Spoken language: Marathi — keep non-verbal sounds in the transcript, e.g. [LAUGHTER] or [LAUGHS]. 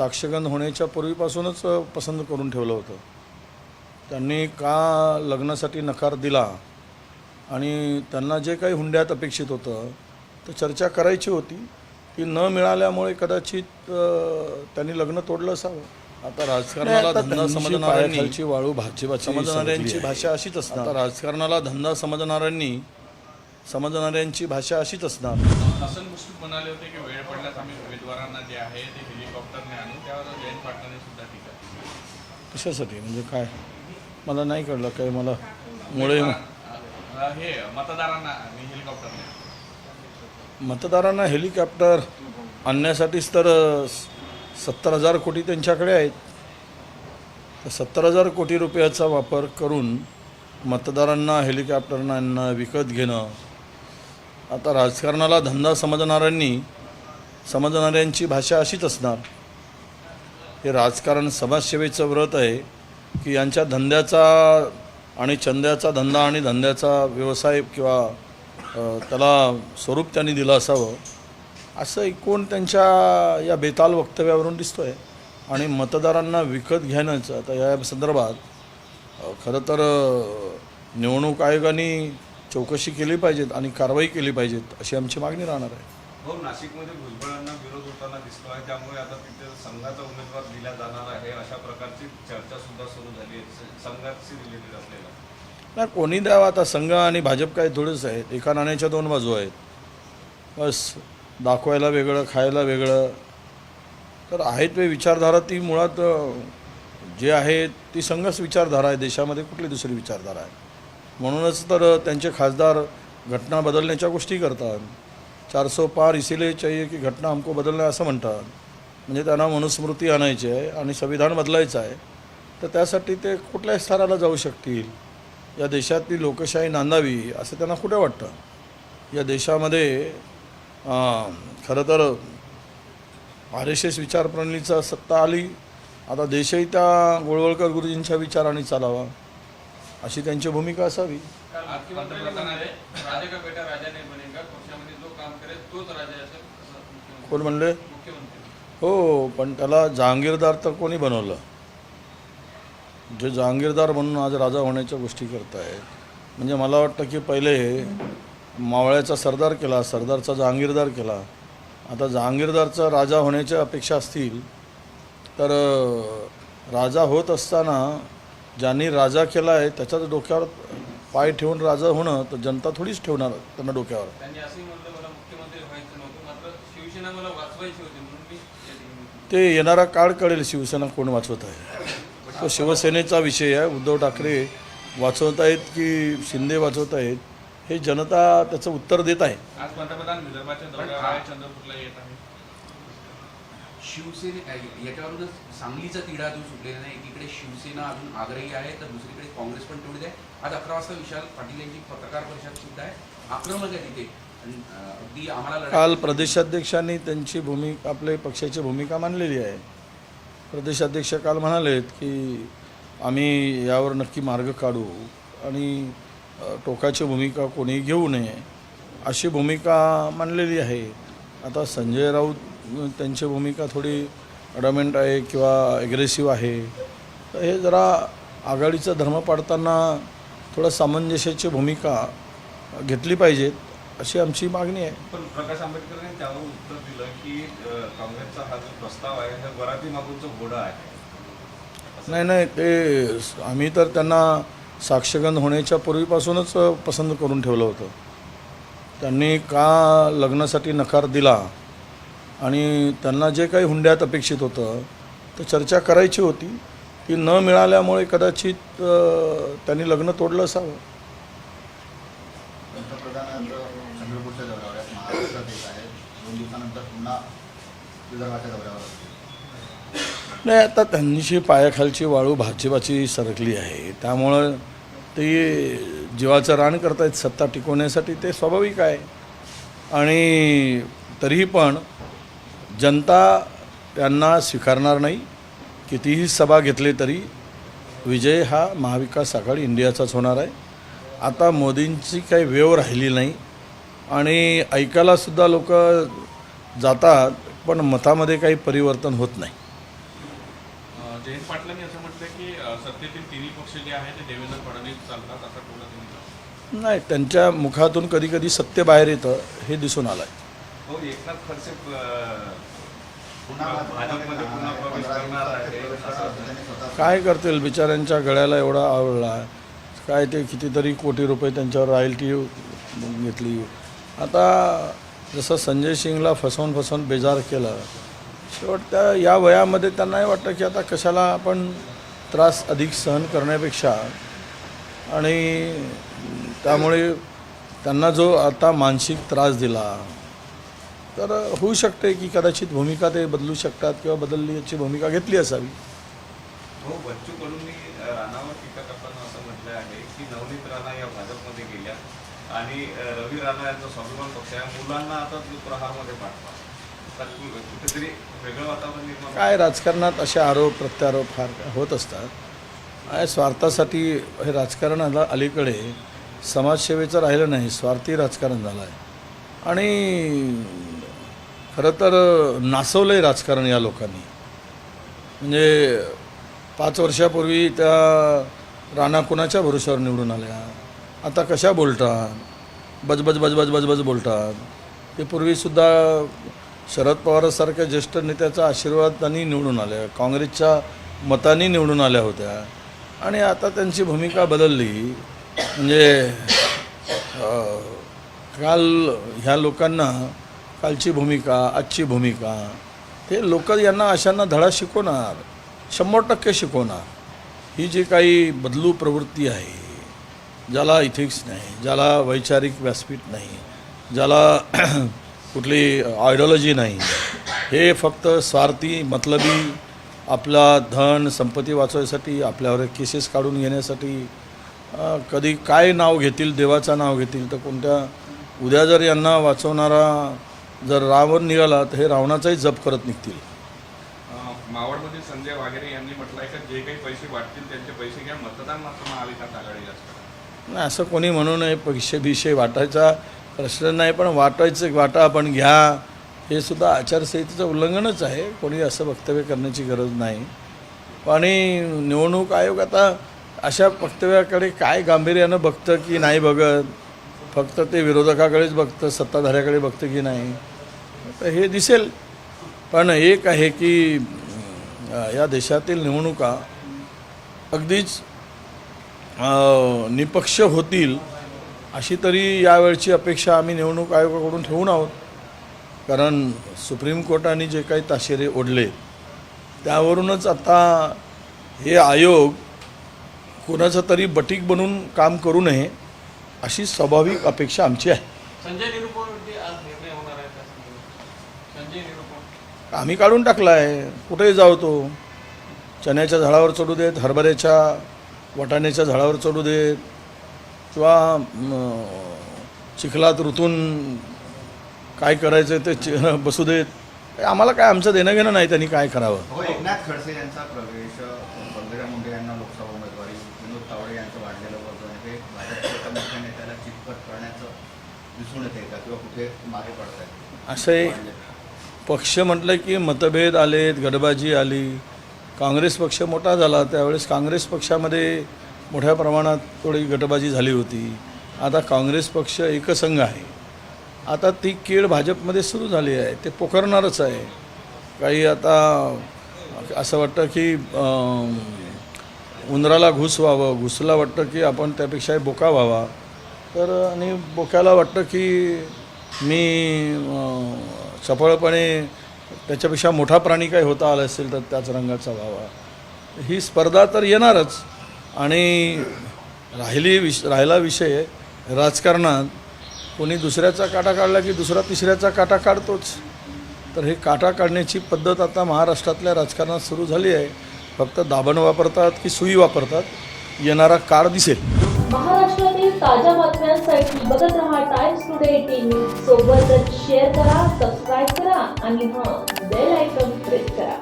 साक्षगंध होण्याच्या पूर्वीपासूनच पसंत करून ठेवलं होतं. त्यांनी का लग्नासाठी नकार दिला आणि त्यांना जे काही हुंड्यात अपेक्षित होतं तर चर्चा करायची होती ती न मिळाल्यामुळे कदाचित त्यांनी लग्न तोडलं असावं. आता राजकारणाला धंदा समजणाऱ्यांची वाळू भाजपाची समजणाऱ्यांची भाषा अशीच असणार. राजकारणाला धंदा समजणाऱ्यांनी समजणाऱ्यांची भाषा अशीच असणार. हसन मुश्रीफ म्हणाले होते की वेळ पडल्यास आम्ही उमेदवारांना जे आहे ते हेलिकॉप्टरने आणू त्यावर जयंत पाटलांनी सुद्धा टीका. कशासाठी? म्हणजे काय? मला नाही कळलं काय मला. मुळे हे मतदारांना हेलिकॉप्टरने. मतदारांना हेलिकॉप्टर आणण्यासाठीच तर सत्तर हजार कोटी त्यांच्याकडे आहेत. तर सत्तर हजार कोटी रुपयाचा वापर करून मतदारांना हेलिकॉप्टरना विकत घेणं आता राजकारणाला धंदा समजणाऱ्यांनी समजणाऱ्यांची भाषा अशीच असणार. हे राजकारण समाजसेवेचं व्रत आहे की यांच्या धंद्याचा आणि चंद्याचा धंदा आणि धंद्याचा व्यवसाय किंवा त्याला स्वरूप त्यांनी दिलं असावं असं एकूण त्यांच्या या बेताल वक्तव्यावरून दिसतो आहे आणि मतदारांना विकत घेण्याचं आता या संदर्भात खरं तर निवडणूक आयोगाने चौकशी केली पाहिजेत आणि कारवाई केली पाहिजेत अशी आमची मागणी राहणार आहे. हो नाशिकमध्ये भुजबळांना विरोध होताना दिसतो आहे त्यामुळे आता तिथे संघाचा उमेदवार दिला जाणार आहे अशा प्रकारची चर्चा सुद्धा सुरू झाली आहे संघाशी रिलेटेड असलेला. नाही कोणी द्यावा आता? संघ आणि भाजप काय थोडेच आहेत एका नाण्याच्या दोन बाजू आहेत. बस दाखवायला वेगळं खायला वेगळं. तर आहेत वे विचारधारा ती मुळात जे आहे ती संघच विचारधारा आहे देशामध्ये कुठली दुसरी विचारधारा आहे? म्हणूनच तर त्यांचे खासदार घटना बदलण्याच्या गोष्टी करतात. चार सौ पार इसिले चाहिए की घटना हमको बदलणं असं म्हणतात. म्हणजे त्यांना मनुस्मृती आणायची आहे आणि संविधान बदलायचं आहे. तर त्यासाठी ते कुठल्याही स्तराला जाऊ शकतील. या देशातली लोकशाही नांदावी असं त्यांना कुठे वाटतं? या देशामध्ये खरं तर आर एस एस विचारप्रणालीचा सत्ता आली. आता देशही त्या गोळवळकर गुरुजींच्या विचाराने चालावा. अशी त्यांची भूमिका असावी. कोण म्हणले? हो पण त्याला जहांगीरदार तर कोणी बनवलं? जे जहांगीरदार म्हणून आज राजा होण्याच्या गोष्टी करतायत. म्हणजे मला वाटतं की पहिले मावळ्याचा सरदार केला सरदारचा जहांगीरदार केला. आता जहांगीरदारचा राजा होण्याच्या अपेक्षा असतील तर राजा होत असताना ज्यांनी राजा केला आहे त्याच्याच डोक्यावर पाय ठेवून राजा होणं तर जनता थोडीच ठेवणार त्यांना डोक्यावर. त्यांनी असंही म्हटलं मला मुख्यमंत्री व्हायचं नव्हतं मात्र शिवसेना मला वाचवायची होती म्हणून मी या ठिकाणी- ते येणारा काळ कळेल शिवसेना कोण वाचवत आहे. तो शिवसेनेचा विषय आहे. उद्धव ठाकरे वाचवत आहेत की शिंदे वाचवत आहेत हे जनता त्याचं उत्तर देत आहे आज पंतप्रधान विदर्भाच्या दौऱ्यावर आहे चंद्रपूरला येत आहे शिवसेने याच्यावरूनच सांगलीचा तिढा अजून सुटलेला नाही एकीकडे शिवसेना अजून आग्रही आहे तर दुसरीकडे काँग्रेस पण तेवढीच आहे. आज अकरा वाजता विशाल पाटील यांची पत्रकार परिषद सुद्धा आहे. आक्रमक आहे तिथे. अगदी आम्हाला काल प्रदेशाध्यक्षांनी त्यांची भूमिका आपल्या पक्षाची भूमिका मांडलेली आहे. प्रदेशाध्यक्ष काल म्हणालेत की आम्ही यावर नक्की मार्ग काढू आणि टोकाची भूमिका कोणी घेऊ नये. अशी भूमिका मांडलेली आहे. आता संजय राऊत त्यांची भूमिका थोडी अडमेंट आहे किंवा ॲग्रेसिव्ह आहे. तर हे जरा आघाडीचा धर्म पाडताना थोडं सामंजस्याची भूमिका घेतली पाहिजेत अशी आमची मागणी आहे. पण प्रकाश आंबेडकरांनी त्यावर उत्तर दिलं की काँग्रेसचा हा जो प्रस्ताव आहे हा वराती मागूनचा घोडा आहे. नाही नाही ते आम्ही तर त्यांना साक्षगंध होण्याच्या पूर्वीपासूनच पसंत करून ठेवलं होतं. त्यांनी का लग्नासाठी नकार दिला? आणि त्यांना जे काही हुंड्यात अपेक्षित होतं तर चर्चा करायची होती ती न मिळाल्यामुळे कदाचित त्यांनी लग्न तोडलं असावं. नाही आता त्यांची पायाखालची वाळू भाजपाची सरकली आहे. त्यामुळं ते जीवाचं रान करतायत सत्ता टिकवण्यासाठी ते स्वाभाविक आहे. आणि तरीही पण जनता त्यांना स्वीकारणार नाही. कितीही सभा घेतले तरी विजय हा महाविकास आघाडी इंडियाचाच होणार आहे. आता मोदींची काही वेव राहिली नाही. आणि ऐकायलासुद्धा लोक जातात पण मतामध्ये काही परिवर्तन होत नाही. जयंत पाटलांनी असं म्हटलं की सत्तेतील तिन्ही पक्ष जे आहेत ते देवेंद्र फडणवीस चालतात असा टोला. नाही त्यांच्या मुखातून कधी कधी सत्य बाहेर येतं हे दिसून आलं आहे हो एकनाथ खडसे काय करतील? बिचाऱ्यांच्या गळ्याला एवढा आवडला काय ते कितीतरी कोटी रुपये त्यांच्यावर रॉयल्टी घेतली. आता जसं संजय सिंगला फसवून फसवून बेजार केलं शेवट त्या या वयामध्ये त्यांनाही वाटतं की आता कशाला आपण त्रास अधिक सहन करण्यापेक्षा आणि त्यामुळे त्यांना जो आता मानसिक त्रास दिला तर होऊ शकते की कदाचित भूमिका ते बदलू शकतात किंवा बदलली याची भूमिका घेतली असावी. हो बच्चू कडूंनी राणावर टीका करताना असं म्हटलं आहे की नवनीत राणा या भाजपमध्ये गेल्या आणि रवी राणा यांचा स्वाभिमान पक्ष आहे. मुलांना आता प्रहारमध्ये पाठवा. तर कु- कुठेतरी वेगळं वातावरण निर्माण होतं. काय राजकारणात असे आरोप प्रत्यारोप फार होत असतात. स्वार्थासाठी हे राजकारण आला अलीकडे समाजसेवेचं राहिलं नाही स्वार्थी राजकारण झालं आहे. आणि खरं तर नासवलं आहे राजकारण या लोकांनी. म्हणजे पाच वर्षापूर्वी त्या राणा कुणाच्या भरोश्यावर निवडून आल्या? आता कशा बोलतात? बजबज बजबज बजबज बोलतात. ते पूर्वीसुद्धा शरद पवारासारख्या ज्येष्ठ नेत्याचा आशीर्वाद त्यांनी निवडून आल्या. काँग्रेसच्या मतांनी निवडून आल्या होत्या. आणि आता त्यांची भूमिका बदलली. म्हणजे काल ह्या लोकांना कालची भूमिका आजची भूमिका ते लोक यांना अशांना धडा शिकवणार शंभर टक्के शिकवणार. ही जी काही बदलू प्रवृत्ती आहे ज्याला इथिक्स नाही ज्याला वैचारिक व्यासपीठ नाही ज्याला [CLEARS THROAT] कुठली आयडिओलॉजी नाही हे फक्त स्वार्थी मतलबी आपला धन संपत्ती वाचवण्यासाठी आपल्यावर केसेस काढून घेण्यासाठी कधी काय नाव घेतील देवाचं नाव घेतील तर कोणत्या उद्या जर यांना वाचवणारा जर रावण निघाला तर हे रावणाचाही जप करत निघतील. अ, मावळमधील संजय वाघेरे यांनी म्हटलं आहे की जे काही पैसे वाटतील त्यांचे पैसे घ्या मतदान मात्र महाविकास आघाडीलाच करा. नाही असं कोणी म्हणू नये पैसे बिशे वाटायचा प्रश्न नाही पण वाटायचं वाटा आपण घ्या. हे सुद्धा आचारसंहितेचं उल्लंघनच आहे. कोणी असं वक्तव्य करण्याची गरज नाही. आणि निवडणूक आयोग आता अशा वक्तव्याकडे काय गांभीर्यानं बघतं की नाही बघत? फक्त ते विरोधकाकडेच बघतं सत्ताधाऱ्याकडे बघतं की नाही? तर हे दिसेल. पण एक आहे की या देशातील निवडणुका अगदीच निपक्ष होतील अशी तरी यावेळची अपेक्षा आम्ही निवडणूक आयोगाकडून ठेवून आहोत. कारण सुप्रीम कोर्टाने जे काही ताशेरे ओढले त्यावरूनच आता हे आयोग कोणाचं तरी बटीक बनून काम करू नये अशी स्वाभाविक अपेक्षा आमची आहे संजय निरुपमवरती आज निर्णय होणार आहे त्या संदर्भात. संजय निरुपम आम्ही काढून टाकला आहे कुठेही जाऊ तो. चण्याच्या झाडावर चढू देत हरभऱ्याच्या वाटाण्याच्या झाडावर चढू देत किंवा चिखलात ऋतून काय करायचं ते चि [LAUGHS] बसू देत. आम्हाला काय आमचं देणं घेणं नाही त्यांनी काय करावं. हो एकनाथ खडसे यांचा प्रवेश पंकजा मुंडे यांना लोकसभा उमेदवारी विनोद तावडे यांचं वाढलेलं वर्तन हे भाजपच्या मोठ्या नेत्याला चितपट करण्याचं दिसून येते का किंवा कुठे मागे पडत आहे असे पक्ष म्हटलं की मतभेद आलेत गडबाजी आली. काँग्रेस पक्ष मोठा झाला. त्यावेळेस काँग्रेस पक्षामध्ये मोठ्या प्रमाणात थोडी गटबाजी झाली होती. आता काँग्रेस पक्ष एकसंघ आहे. आता ती कीड भाजपमध्ये सुरू झाली आहे. ते पोखरणारच आहे. काही आता असं वाटतं की उंदराला घुस व्हावं घुसला वाटतं की आपण त्यापेक्षा बोका व्हावा. तर आणि बोक्याला वाटतं की मी सफळपणे त्याच्यापेक्षा मोठा प्राणी काही होता आला असेल तर त्याच रंगाचा व्हावा. ही स्पर्धा तर येणारच. आणि राहिली विष राहिला विषय राजकारणात कोणी दुसऱ्याचा काटा काढला की दुसरा तिसऱ्याचा काटा काढतोच. तर हे काटा काढण्याची पद्धत आता महाराष्ट्रातल्या राजकारणात सुरू झाली आहे. फक्त दाबण वापरतात की सुई वापरतात येणारा काळ दिसेल. ताज्या बातम्यांसाठी बघत रहा टाइम्स टुडे टीव्ही सोबतच शेअर करा सबस्क्राईब करा आणि हां बेल आयकॉन प्रेस करा.